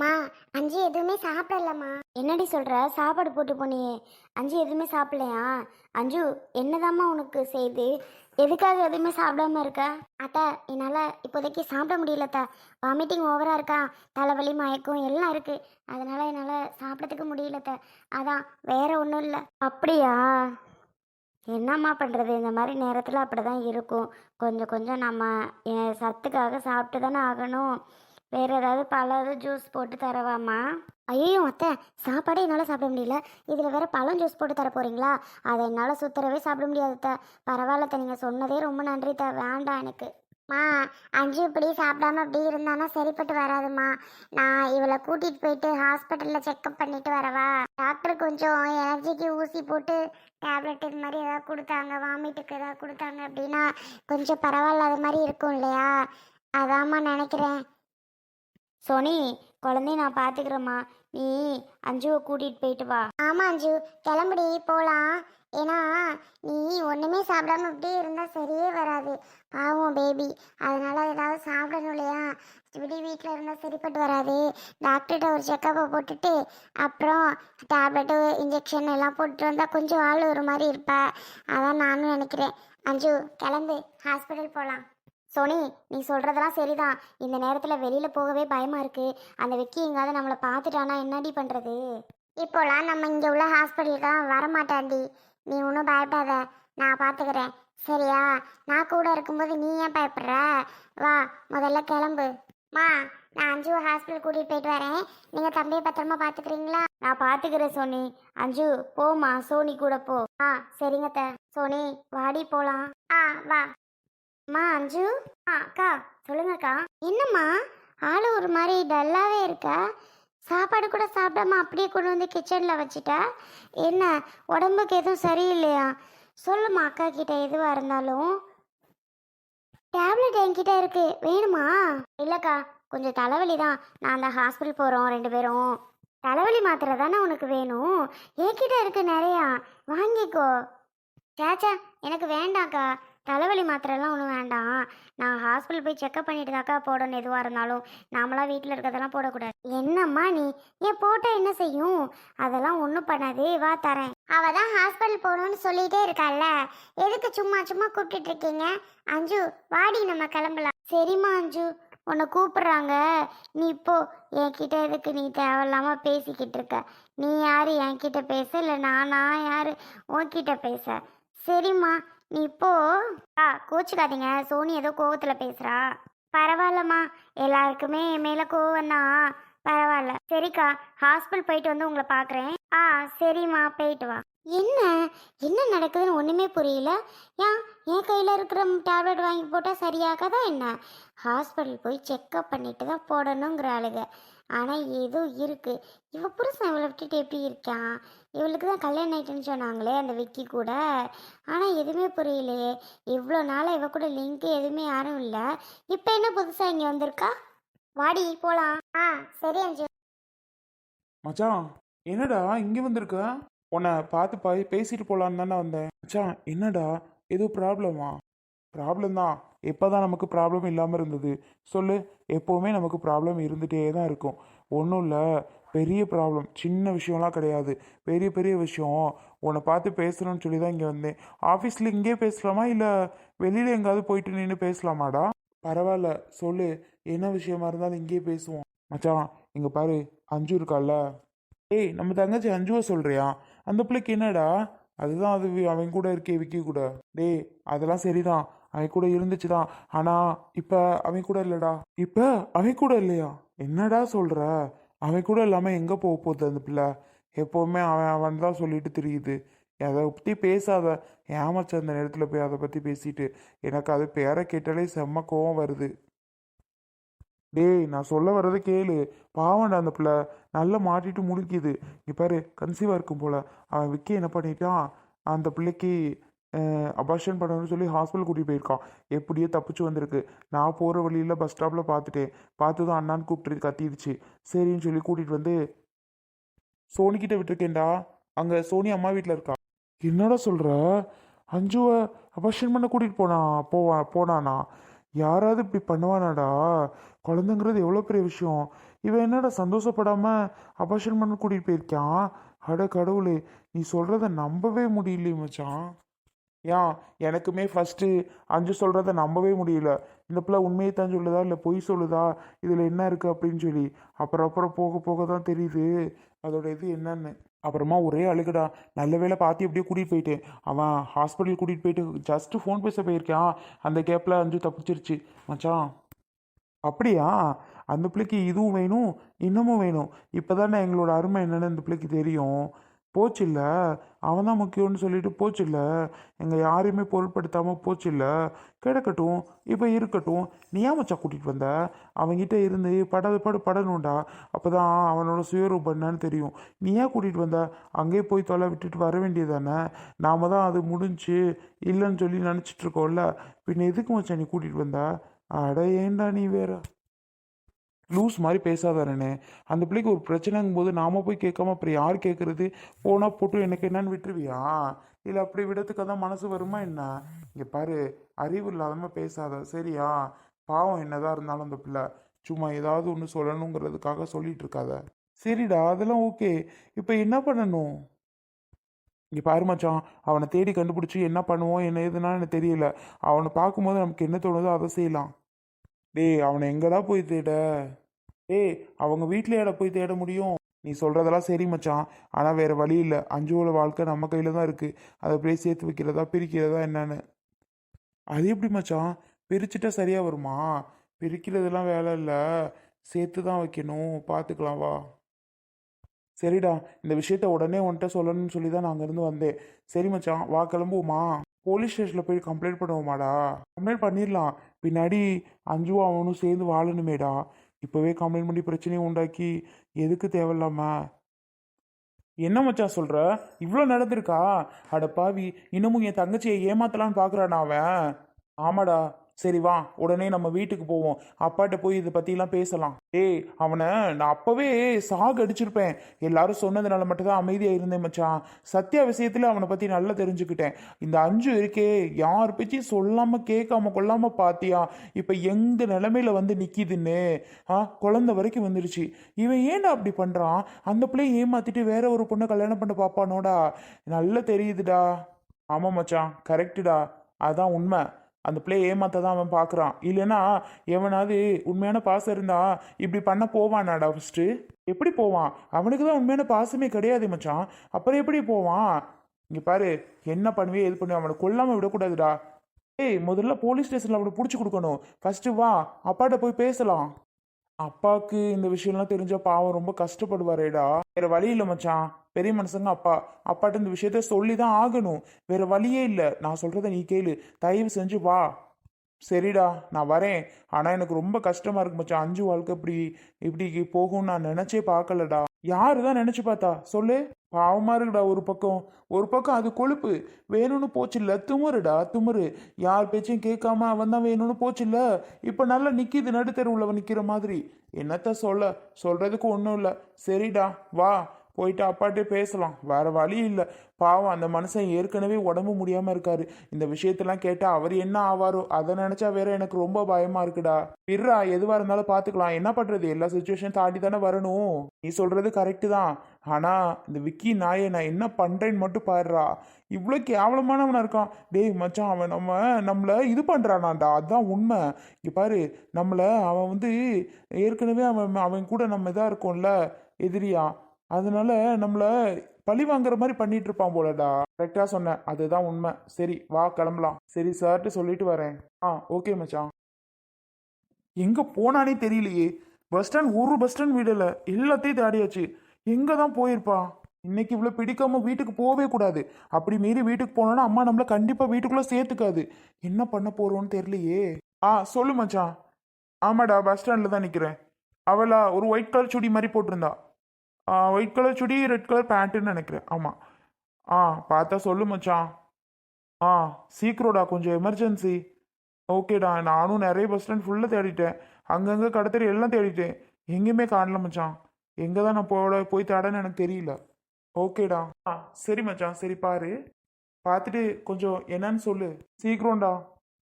மா அஞ்சு எதுவுமே சாப்பிடலம்மா. என்னடி சொல்ற? சாப்பாடு போட்டு போனியே. அஞ்சு எதுவுமே சாப்பிடலையா? அஞ்சு என்னதாம்மா உனக்கு செய்து? எதுக்காக எதுவுமே சாப்பிடாம இருக்க? அத்தா என்னால் இப்போதைக்கு சாப்பிட முடியலத்தா வாமிட்டிங் ஓவராக இருக்கா? தலைவலி மயக்கம் எல்லாம் இருக்கு. அதனால என்னால் சாப்பிடறதுக்கு முடியலத்த அதான் வேற ஒன்றும் இல்லை. அப்படியா? என்னம்மா பண்ணுறது இந்த மாதிரி நேரத்தில் அப்படி தான் இருக்கும். கொஞ்சம் கொஞ்சம் நம்ம சத்துக்காக சாப்பிட்டு தானே ஆகணும். வேறு ஏதாவது பழம் ஜூஸ் போட்டு தரவாம்மா? ஐயோ அத்தை சாப்பாடே என்னால் சாப்பிட முடியல. இதில் வேற பழம் ஜூஸ் போட்டு தர போகிறீங்களா அதை என்னால் சுத்தரவே சாப்பிட முடியாது த பரவாயில்ல நீங்கள் சொன்னதே ரொம்ப நன்றி த வேண்டாம் எனக்கு. மா அஞ்சு இப்படி சாப்பிடாம அப்படி இருந்தானா சரிப்பட்டு வராதுமா. நான் இவளை கூட்டிகிட்டு போயிட்டு ஹாஸ்பிட்டலில் செக்அப் பண்ணிட்டு வரவா? டாக்டர் கொஞ்சம் எனர்ஜிக்கு ஊசி போட்டு டேப்லெட் இது மாதிரி ஏதாவது கொடுத்தாங்க வாமிட்டுக்கு ஏதாவது கொடுத்தாங்க அப்படின்னா கொஞ்சம் பரவாயில்லாத மாதிரி இருக்கும் இல்லையா? அதாம்மா நினைக்கிறேன். சோனி குழந்தைய நான் பார்த்துக்கிறேம்மா நீ அஞ்சுவை கூட்டிகிட்டு போயிட்டு வா. ஆமாம் அஞ்சு. கிளம்புடி போகலாம் ஏன்னா நீ ஒன்றுமே சாப்பிடாம அப்படியே இருந்தால் சரியே வராது. பாவம் பேபி அதனால் ஏதாவது சாப்பிடணும் இல்லையா? இப்படி வீட்டில் இருந்தால் சரிப்பட்டு வராது. டாக்டர்கிட்ட ஒரு செக்கப்பை போட்டுட்டு அப்புறம் டேப்லெட்டு இன்ஜெக்ஷன் எல்லாம் போட்டுட்டு வந்தால் கொஞ்சம் ஆள் ஒரு மாதிரி இருப்ப. அதான் நானும் நினைக்கிறேன். அஞ்சு கிளம்பு. ஹாஸ்பிட்டல் போகலாம் சோனி நீ சொல்கிறதெல்லாம் சரிதான். இந்த நேரத்தில் வெளியில் போகவே பயமாக இருக்குது அந்த வெக்கி எங்காவது நம்மளை பார்த்துட்டானா என்னடி பண்ணுறது இப்போலாம் நம்ம இங்கே உள்ள ஹாஸ்பிட்டலுக்கு வரமாட்டாண்டி நீ ஒன்றும் பயப்படாத. நான் பார்த்துக்கிறேன் சரியா? நான் கூட இருக்கும்போது நீ ஏன் பயப்படுற? வா முதல்ல கிளம்பு. மா நான் அஞ்சு ஹாஸ்பிட்டல் கூட்டிகிட்டு போயிட்டு வரேன். நீங்கள் தம்பியை பத்திரமா பார்த்துக்கிறீங்களா நான் பார்த்துக்கிறேன் சோனி. அஞ்சு போமா சோனி கூட போ. ஆ சரிங்க த சோனி வாடி போகலாம் ஆ வா. அம்மா அஞ்சு. ஆ அக்கா சொல்லுங்கக்கா. என்னம்மா ஆளு ஒரு மாதிரி டல்லாகவே இருக்கா? சாப்பாடு கூட சாப்பிடாம அப்படியே கொண்டு வந்து கிச்சனில் வச்சுட்டா? என்ன உடம்புக்கு எதுவும் சரியில்லையா? சொல்லுமா அக்கா கிட்ட எதுவாக இருந்தாலும். டேப்லெட் என்கிட்ட இருக்கு. வேணுமா? இல்லைக்கா கொஞ்சம் தலைவலி தான். நான் அந்த ஹாஸ்பிட்டல் போகிறோம் ரெண்டு பேரும். தலைவலி மாத்திரை தானே உனக்கு வேணும்? என்கிட்ட இருக்கு நிறையா. வாங்கிக்கோ. சேச்சா எனக்கு வேண்டாம்க்கா. தலைவலி மாத்திரைலாம் ஒன்றும் வேண்டாம். நான் ஹாஸ்பிட்டல் போய் செக்அப் பண்ணிட்டு தாக்கா போடணும் எதுவாக இருந்தாலும். நாமளா வீட்டில் இருக்கிறதெல்லாம் போடக்கூடாது. என்னம்மா நீ? ஏன் போட்டால் என்ன செய்யும்? அதெல்லாம் ஒன்றும் பண்ணாது வா தரேன். அவள் தான் ஹாஸ்பிட்டல் போகணும்னு சொல்லிகிட்டே இருக்காள்ல. எதுக்கு சும்மா சும்மா கூப்பிட்டுட்டு இருக்கீங்க? அஞ்சு வாடி நம்ம கிளம்பலாம். சரிம்மா அஞ்சு. உன்னை கூப்பிட்றாங்க. நீ இப்போ என்கிட்ட எதுக்கு நீ தேவையில்லாமல் பேசிக்கிட்டு இருக்க? நீ யார்? என்கிட்ட பேச? இல்லை நானா? யார்? உன்கிட்ட பேச. சரிம்மா. நீ இப்போ ஆ கோச்சுக்காதீங்க. சோனி ஏதோ கோவத்தில் பேசுகிறா பரவாயில்லம்மா. எல்லாருக்குமே என் மேலே கோவம் தான் பரவாயில்ல. சரிக்கா ஹாஸ்பிட்டல் போயிட்டு வந்து உங்களை பார்க்குறேன் ஆ சரிம்மா போயிட்டு வா. என்ன? என்ன நடக்குதுன்னு ஒன்றுமே புரியல. ஏன்? என் கையில் இருக்கிற டேப்லெட் வாங்கி போட்டால் சரியாகாதா என்ன? ஹாஸ்பிட்டல் போய் செக்கப் பண்ணிட்டு தான் போடணுங்கிற ஆளுங்க ஆனால் ஏதோ இருக்குது இவ புருஷன் இவளை விட்டுட்டு எப்படி இருக்கான்? இவளுக்கு தான் கல்யாணம் ஆயிட்டுன்னு சொன்னாங்களே அந்த விக்கி கூட. ஆனால் எதுவுமே புரியலையே. இவ்வளோ நாளாக இவ கூட லிங்க் எதுவுமே யாரும் இல்லை. இப்போ என்ன புதுசாக இங்கே வந்திருக்கா? வாடி போகலாம் ஆ சரி அஞ்சு. மச்சான் என்னடா இங்கே வந்திருக்க? உன்னை பார்த்து பா பேசிட்டு போகலான்னு தானே வந்தேன். மச்சான் என்னடா? எதுவும் ப்ராப்ளமா? ப்ராப்ளம் தான். எப்போ தான் நமக்கு ப்ராப்ளம் இல்லாமல் இருந்தது? சொல்லு எப்போவுமே நமக்கு ப்ராப்ளம் இருந்துகிட்டே தான் இருக்கும். ஒன்றும் இல்லை. பெரிய ப்ராப்ளம் சின்ன விஷயம்லாம் கிடையாது. பெரிய பெரிய விஷயம். உன்னை பார்த்து பேசணும்னு சொல்லி தான் இங்கே வந்தேன். ஆஃபீஸில் இங்கே பேசலாமா? இல்லை வெளியில் எங்காவது போயிட்டு நின்று பேசலாமாடா? பரவாயில்ல. சொல்லு. என்ன விஷயமா இருந்தாலும் இங்கேயே பேசுவோம். மச்சான் இங்கே பாரு. அஞ்சு இருக்கால்ல. ஏய் நம்ம தங்கச்சி அஞ்சுவை சொல்கிறியா அந்த பிள்ளைக்கு என்னடா? அதுதான் அது அவன் கூட இருக்கே விக்கி கூட. டேய் அதெல்லாம் சரிதான். அவன் கூட இருந்துச்சு தான் ஆனால் இப்போ அவன் கூட இல்லைடா. இப்போ அவன் கூட இல்லையா? என்னடா சொல்கிற அவன் கூட இல்லாமல் எங்கே போக போகுது அந்த பிள்ளை? எப்போவுமே அவன் அவன் தான் சொல்லிட்டு தெரியுது. அதை பற்றி பேசாத? ஏமாச்சு அந்த நேரத்தில் போய் அதை பற்றி பேசிட்டு. எனக்கு அது பேரை கேட்டாலே செம்ம கோவம் வருது. டேய் நான் சொல்ல வர்றதை கேளு. பாவம்டா அந்த பிள்ளை. நல்லா மாட்டிட்டு முழுக்கிது நீ பாரு கன்சீவாக இருக்கும் போல. அவன் விக்கி என்ன பண்ணிட்டான்? அந்த பிள்ளைக்கு அபார்ஷன் பண்ணணும்னு சொல்லி ஹாஸ்பிட்டல் கூட்டிகிட்டு போயிருக்கான். எப்படியோ தப்பிச்சு வந்திருக்கு. நான் போகிற வழியில் பஸ் ஸ்டாப்பில் பார்த்துட்டேன். பார்த்து தான் அண்ணான்னு கூப்பிட்டு கத்திடுச்சு. சரின்னு சொல்லி கூட்டிகிட்டு வந்து சோனிக்கிட்ட விட்டுருக்கேன்டா. அங்கே சோனி அம்மா வீட்டில் இருக்கா? என்னடா சொல்கிற அஞ்சுவை அபார்ஷன் பண்ண கூட்டிகிட்டு போனா போவா போனானா? யாராவது இப்படி பண்ணுவானாடா? குழந்தைங்கிறது எவ்வளோ பெரிய விஷயம். இவன் என்னடா சந்தோஷப்படாமல் அபாஷன் பண்ண கூட்டிகிட்டு போயிருக்கான்? அட கடவுளே நீ சொல்கிறத நம்பவே முடியலையே மச்சான். ஏன்? எனக்குமே ஃபஸ்ட்டு அஞ்சு சொல்கிறத நம்பவே முடியல. இந்த பிள்ளை உண்மையை தான் சொல்லுதா? இல்லை பொய் சொல்லுதா? இதில் என்ன இருக்குது அப்படின்னு சொல்லி. அப்புறம் அப்புறம் போக போக தான் தெரியுது. அதோட இது என்னன்னு. அப்புறமா ஒரே அழுகடா. நல்ல வேளை பார்த்து எப்படியோ கூட்டிகிட்டு போயிட்டேன். அவன் ஹாஸ்பிட்டல் கூட்டிகிட்டு போயிட்டு ஜஸ்ட்டு ஃபோன் பேச போயிருக்கான். அந்த கேப்பில் அஞ்சு தப்பிச்சிருச்சு. மச்சான் அப்படியா? அந்த பிள்ளைக்கு இதுவும் வேணும் இன்னமும் வேணும். இப்போ தானே எங்களோட அருமை என்னென்னு அந்த பிள்ளைக்கு தெரியும். போச்சுல்ல? அவன் தான் முக்கியம்னு சொல்லிட்டு போச்சுல்ல? எங்கள் யாரையுமே பொருட்படுத்தாமல் போச்சுல்ல? கிடக்கட்டும் இப்போ இருக்கட்டும். நீ ஏன் கூட்டிகிட்டு வந்த? அவன்கிட்ட இருந்து படாத படு படணும்டா. அப்போ தான் அவனோட சுயரூபம் என்னன்னு தெரியும். நீ ஏன் கூட்டிகிட்டு வந்த? அங்கேயே போய் தொலை விட்டுட்டு வர வேண்டியதானே நாம் தான் அது முடிஞ்சு இல்லைன்னு சொல்லி நினச்சிட்ருக்கோம்ல பின்ன எதுக்கு மச்சா நீ கூட்டிகிட்டு வந்த? அட ஏன்டா நீ வேற? லூஸ் மாதிரி பேசாதானே அந்த பிள்ளைக்கு ஒரு பிரச்சனைங்கும் போது நாம போய் கேட்காம அப்புறம் யார் கேட்குறது? போனால் போட்டு எனக்கு என்னன்னு விட்டுருவியா? இல்லை அப்படி விடத்துக்கு தான் மனசு வருமா என்ன? இங்கே பாரு அறிவு இல்லாதம பேசாத சரியா? பாவம் என்னதான் இருந்தாலும் அந்த பிள்ளை. சும்மா ஏதாவது ஒன்று சொல்லணுங்கிறதுக்காக சொல்லிட்டு இருக்காத. சரிடா அதெல்லாம் ஓகே. இப்போ என்ன பண்ணணும்? இங்கே பாரு மச்சான் அவனை தேடி கண்டுபிடிச்சி என்ன பண்ணுவோம் என்ன ஏதுன்னா எனக்கு தெரியல. அவனை பார்க்கும்போது நமக்கு என்ன தோணுதோ அதை செய்யலாம். டேய் அவனை எங்கடா போய் தேட? ஏய் அவங்க வீட்லயாடா போய் தேட முடியும்? நீ சொல்கிறதெல்லாம் சரி மச்சான். ஆனால் வேறு வழி இல்லை. அஞ்சுவோட வாழ்க்கை நம்ம கையில் தான் இருக்குது அதை அப்படியே சேர்த்து வைக்கிறதா பிரிக்கிறதா என்னன்னு. அது எப்படி மச்சான்? பிரிச்சுட்டா சரியாக வருமா? பிரிக்கிறதெல்லாம் வேலை இல்லை. சேர்த்து தான் வைக்கணும். பார்த்துக்கலாம் வா. சரிடா. இந்த விஷயத்த உடனே உன்கிட்ட சொல்லணும்னு சொல்லி தான் நான் அங்கேருந்து வந்தேன். சரி மச்சான். வா கிளம்புவோமா? போலீஸ் ஸ்டேஷனில் போய் கம்ப்ளைண்ட் பண்ணுவோமாடா? கம்ப்ளைண்ட் பண்ணிடலாம். பின்னாடி அஞ்சுவும் அவனும் சேர்ந்து வாழணுமேடா. இப்போவே கம்ப்ளைண்ட் பண்ணி பிரச்சனையை உண்டாக்கி எதுக்கு தேவையில்லாமா? என்ன மச்சா சொல்கிற இவ்வளோ நடந்திருக்கா? அட பாவி இன்னமும் என் தங்கச்சியை ஏமாத்தலான்னு பார்க்குறானா அவன்? ஆமாடா சரி வா உடனே நம்ம வீட்டுக்கு போவோம். அப்பாட்ட போய் இதை பற்றிலாம் பேசலாம். ஏய் அவனை நான் அப்போவே சாக அடிச்சிருப்பேன். எல்லாரும் சொன்னதுனால மட்டும்தான் அமைதியாக இருந்தேன் மச்சான். சத்யா விஷயத்தில் அவனை பற்றி நல்லா தெரிஞ்சுக்கிட்டேன். இந்த அஞ்சு இருக்கே யார் பேச்சையும் சொல்லாமல் கேட்காம கொள்ளாமல் பார்த்தியா இப்போ எந்த நிலமையில வந்து நிற்கிதுன்னு ஆ குழந்த வரைக்கும் வந்துடுச்சு இவன் ஏன்டா அப்படி பண்ணுறான் அந்த பிள்ளைய ஏமாற்றிட்டு வேற ஒரு பொண்ணை கல்யாணம் பண்ண பார்ப்பானோடா நல்லா தெரியுதுடா. ஆமாம் மச்சான் கரெக்டுடா அதான் உண்மை. அந்த பிள்ளையை ஏமாத்த தான் அவன் பார்க்குறான். இல்லைன்னா எவனாவது உண்மையான பாசம் இருந்தா இப்படி பண்ண போவானாடா ஃபஸ்ட்டு எப்படி போவான்? அவனுக்கு தான் உண்மையான பாசமே கிடையாது மச்சான். அப்புறம் எப்படி போவான்? இங்கே பாரு என்ன பண்ணுவே எது பண்ணுவே அவனை கொல்லாமல் விடக்கூடாதுடா. ஏய் முதல்ல போலீஸ் ஸ்டேஷனில் அவனை பிடிச்சி கொடுக்கணும். ஃபஸ்ட்டு வா அப்பாட்ட போய் பேசலாம். அப்பாவுக்கு இந்த விஷயம்லாம் தெரிஞ்சா பாவம் ரொம்ப கஷ்டப்படுவாரேடா. வேற வழி இல்லை மச்சான். பெரிய மனுஷங்க அப்பா அப்பாட்ட இந்த விஷயத்த சொல்லி தான் ஆகணும். வேற வழியே இல்லை. நான் சொல்றத நீ கேளு. தயவு செஞ்சு வா. சரிடா நான் வரேன். ஆனால் எனக்கு ரொம்ப கஷ்டமா இருக்கு மச்சான். அஞ்சு வாழ்க்கை இப்படி இப்படி போகும்னு நான் நினைச்சே பார்க்கலடா. யாரு தான் நினைச்சு பார்த்தா? சொல்லு. பாவமா இருக்குடா ஒரு பக்கம். ஒரு பக்கம் அது கொழுப்பு. வேணும்னு போச்சுல்ல. துமுறுடா துமுறு யார் பேச்சையும் கேட்காம அவன் தான் வேணும்னு போச்சுல்ல. இப்போ நல்லா நிக்கிது நடுத்தெருவுல உள்ளவன் நிக்கிற மாதிரி. என்னத்த சொல்ல? சொல்றதுக்கு ஒன்றும் இல்லை. சரிடா வா. போயிட்டு அப்பாட்டே பேசலாம். வேற வழி இல்லை. பாவம் அந்த மனுஷன் ஏற்கனவே உடம்பு முடியாம இருக்காரு. இந்த விஷயத்தெல்லாம் கேட்டா அவர் என்ன ஆவாரோ அதை நினைச்சா வேற எனக்கு ரொம்ப பயமா இருக்குடா. விர்றா எதுவா இருந்தாலும் பாத்துக்கலாம். என்ன பண்றது? எல்லா சுச்சுவேஷன் தாண்டி தானே வரணும். நீ சொல்றது கரெக்டு தான். ஆனா இந்த விக்கி நாயை நான் என்ன பண்றேன்னு மட்டும் பாடுறா இவ்வளோ கேவலமானவனா இருக்கான். டேய் மச்சான் அவன் நம்ம நம்மளை இது பண்ணுறானாண்டா அதுதான் உண்மை. இங்கே பாரு நம்மளை அவன் வந்து ஏற்கனவே அவன் அவன் கூட நம்ம இதாக இருக்கோம்ல எதிரியா. அதனால நம்மளை பழி வாங்குற மாதிரி பண்ணிட்டு இருப்பான் போலடா. கரெக்டா சொன்னேன் அதுதான் உண்மை. சரி வா கிளம்பலாம். சரி சார்ட்டு சொல்லிட்டு வரேன். ஆ ஓகே மச்சான். எங்க போனானே தெரியலையே. பஸ் ஸ்டாண்ட் ஒரு பஸ் ஸ்டாண்ட் விடல. எல்லாத்தையும் தேடியாச்சு. எங்க தான் போயிருப்பா? இன்னைக்கு இவ்வளோ பிடிக்காம வீட்டுக்கு போகவே கூடாது. அப்படி மீறி வீட்டுக்கு போனோன்னா அம்மா நம்மள கண்டிப்பா வீட்டுக்குள்ள சேர்த்துக்காது. என்ன பண்ண போறோம்னு தெரியலையே. ஆ சொல்லு மச்சான். ஆமாடா பஸ் ஸ்டாண்டில் தான் நிற்கிறேன் அவளா ஒரு ஒயிட் கலர் சுடி மாதிரி போட்டிருந்தா. ஒயிட் கலர் சுடி ரெட் கலர் பேண்ட்டுன்னு நினைக்கிறேன். ஆமாம் ஆ பார்த்தா சொல்லு மச்சான். ஆ சீக்கிரம்டா கொஞ்சம் எமர்ஜென்சி ஓகேடா நானும் நிறைய பஸ் ஸ்டாண்ட் ஃபுல்லாக தேடிட்டேன். அங்கங்கே கடத்தறி எல்லாம் தேடிட்டேன். எங்கேயுமே காணல மச்சான். எங்கே தான் நான் போட போய் தேடன்னு எனக்கு தெரியல. ஓகேடா ஆ சரி மச்சான் சரி பாரு. பார்த்துட்டு கொஞ்சம் என்னன்னு சொல்லு. சீக்கிரம்டா.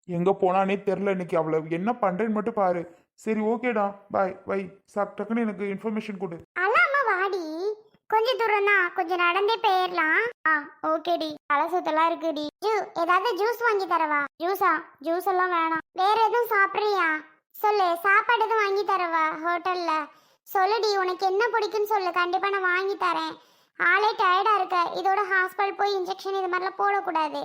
எங்கே போனானே தெரில இன்னைக்கு. அவ்வளோ என்ன பண்ணுறேன்னு மட்டும் பாரு. சரி ஓகேடா பாய் பை சாப் டக்குன்னு எனக்கு இன்ஃபர்மேஷன் கொடு. கொஞ்ச தூரம் தான். கொஞ்சம் நடந்தே போயிடலாம் ஆ ஓகேடி தலை சுத்தலாம் இருக்குடி ஜூ ஏதாவது ஜூஸ் வாங்கி தரவா? ஜூஸா ஜூஸ் எல்லாம் வேணாம். வேற எதுவும் சாப்பிட்றியா? சொல்லு. சாப்பாடு எதுவும் வாங்கி தரவா ஹோட்டல்ல? சொல்லுடி உனக்கு என்ன பிடிக்குன்னு சொல்லு. கண்டிப்பா நான் வாங்கி தரேன். ஆளே டயர்டா இருக்க. இதோட ஹாஸ்பிட்டல் போய் இன்ஜெக்ஷன் இது மாதிரிலாம் போடக்கூடாது.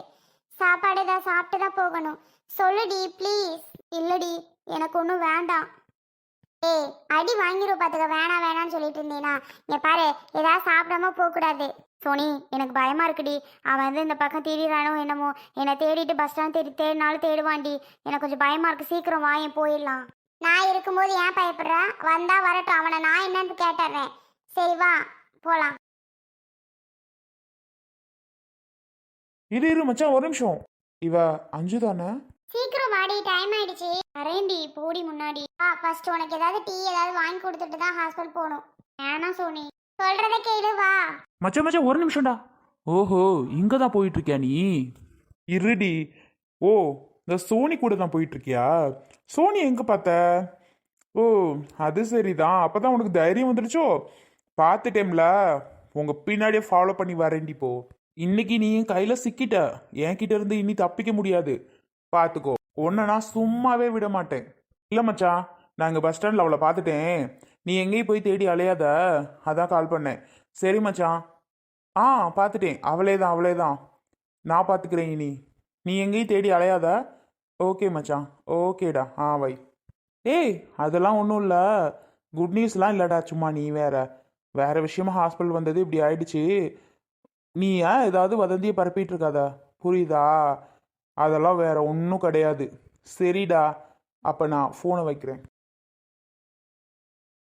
சாப்பாடு தான் சாப்பிட்டு தான் போகணும் சொல்லுடி ப்ளீஸ் இல்லடி எனக்கு ஒன்றும் வேண்டாம். ஏய் அடி வாங்கிரும் பாத்துக்க. வேணாம் வேணாம்னு சொல்லிட்டு இருந்தீனா. இங்க பாரு ஏதாவது சாப்பிடாம போக கூடாது சோனி எனக்கு பயமா இருக்குடி. அவன் வந்து இந்த பக்கம் தேடிறானோ என்னமோ. என்னை தேடிட்டு பஸ் ஸ்டாண்ட் தேடி தேடினாலும் தேடுவான்டி. எனக்கு கொஞ்சம் பயமா இருக்கு. சீக்கிரம் வாயேன் போயிடலாம். நான் இருக்கும்போது ஏன் பயப்படுற? வந்தா வரட்டும். அவனை நான் என்னன்னு கேட்டுறேன். சரி வா. போலாம். இரு இரு மச்சான். ஒரு நிமிஷம். இவ அஞ்சு தானே சீக்கிரம் வாடி. டைம் ஆயிடுச்சு. வரேன்டி போடி முன்னாடி. ஆ ஃபர்ஸ்ட் உனக்கு ஏதாவது டீ ஏதாவது வாங்கி கொடுத்துட்டு தான் ஹாஸ்பிட்டல் போகணும். வேணாம் சோனி. சொல்றத கேளு வா. மச்சான் மச்சான் ஒரு நிமிஷம்டா. ஓஹோ இங்கே தான் போயிட்டு இருக்கியா நீ? இருடி. ஓ இந்த சோனி கூட தான் போயிட்டு இருக்கியா சோனி எங்க பார்த்த? ஓ அது சரிதான். அப்பதான் உனக்கு தைரியம் வந்துடுச்சோ பார்த்துட்டேம்ல. உங்க பின்னாடியே ஃபாலோ பண்ணி வரேன்டி போ. இன்னைக்கு நீ என் கையில சிக்கிட்ட. என்கிட்ட இருந்து இனி தப்பிக்க முடியாது. பார்த்துக்கோ. உன்னை நான் சும்மாவே விட மாட்டேன் இல்லை மச்சான் நான் இங்கே பஸ் ஸ்டாண்டில் அவளை பார்த்துட்டேன். நீ எங்கேயும் போய் தேடி அலையாத. அதான் கால் பண்ணேன். சரி மச்சான் ஆ பார்த்துட்டேன். அவளே தான் அவளே தான் நான் பார்த்துக்கிறேன் இனி. நீ எங்கேயும் தேடி அலையாத. ஓகே மச்சான் ஓகேடா. ஆ வை ஏய் அதெல்லாம் ஒன்றும் இல்லை. குட் நியூஸ்லாம் இல்லைடா சும்மா நீ வேற. வேற விஷயமா ஹாஸ்பிட்டல் வந்தது இப்படி ஆயிடுச்சு. நீ ஏன் ஏதாவது வதந்தியை பரப்பிட்டு இருக்காத? புரியுதா? அதெல்லாம் வேற ஒன்றும் கிடையாது. சரிடா அப்போ நான் ஃபோனை வைக்கிறேன்.